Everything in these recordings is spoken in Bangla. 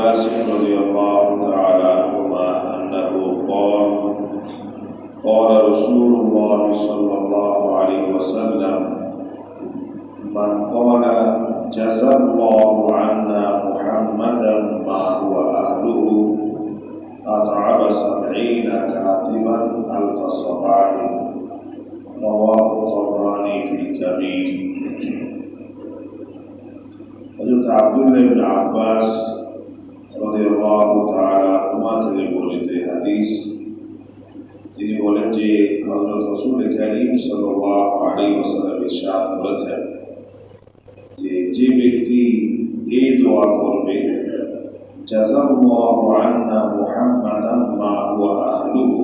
عباس رضي الله تعالى عنهما أنه قال قال رسول الله صلى الله عليه وسلم من قال جزى الله عنا محمدا ما هو أهله أطعم سبعين كاتبا ألف صباح رواه الطبراني في الكبير حديث عبد الله بن عباس তাআলা আনহুমা থেকে বর্ণিত এই হাদিস তিনি বলেন যে হযরত রাসূল কারীম সাল্লাল্লাহু আলাইহি ওয়াসাল্লাম ইরশাদ করেছেন যে যে ব্যক্তি এই দোয়া করবে জাযাল্লাহু আন্না মুহাম্মাদান মা হুয়া আহলুহু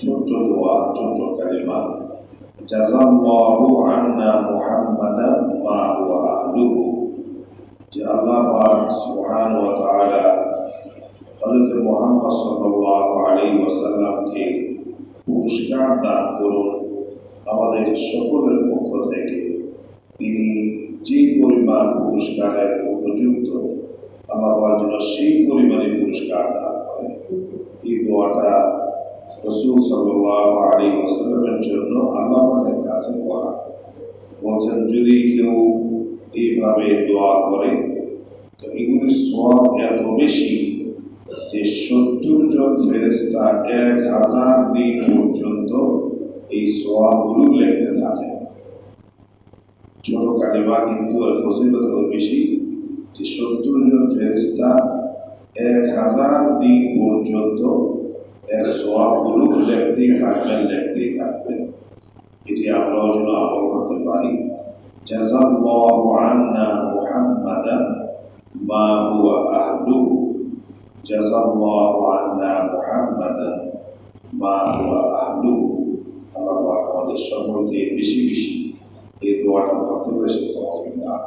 ছোট্ট দোয়া ছোট্ট কালিমা জাযাল্লাহু আন্না মুহাম্মাদান মা হুয়া আহলুহু যে আল্লাহ পাক সুবহান ওয়া তাআলা হযরত মুহাম্মদ সাল্লাল্লাহু আলাইহি ওয়াসাল্লামকে পুরস্কার দান করুন আমাদের সকলের পক্ষ থেকে। তিনি যে পরিমাণ পুরস্কারের উপযুক্ত পাক যেন সেই পরিমাণে পুরস্কার দান করেন। এই দোয়াটা রসুল সাল্লাল্লাহু আলাইহি ওয়াসাল্লামের জন্য আল্লাহ পাকের কাছে করা। বলছেন, যদি কেউ এইভাবে দোয়া করে, তো এগুলির সব এত বেশি যে সত্তর জন ফেরেস্তা এক হাজার দিন পর্যন্ত এই সোয়াবগুলো লেখতে থাকে ছোট কালিমা কিন্তু এর ফজিলত এত বেশি যে সত্তর জন ফেরেস্তা এক হাজার দিন পর্যন্ত এর সোয়াবগুলো লেখতেই থাকবেন লেখতেই থাকবেন এটি আমরাও যেন আমল করতে পারি جزى الله عنا محمدا ما هو أهله جزا الله عنا محمدا ما هو أهله على الله قد الشمرت بشي بشي إذ وعد الله تبسي الله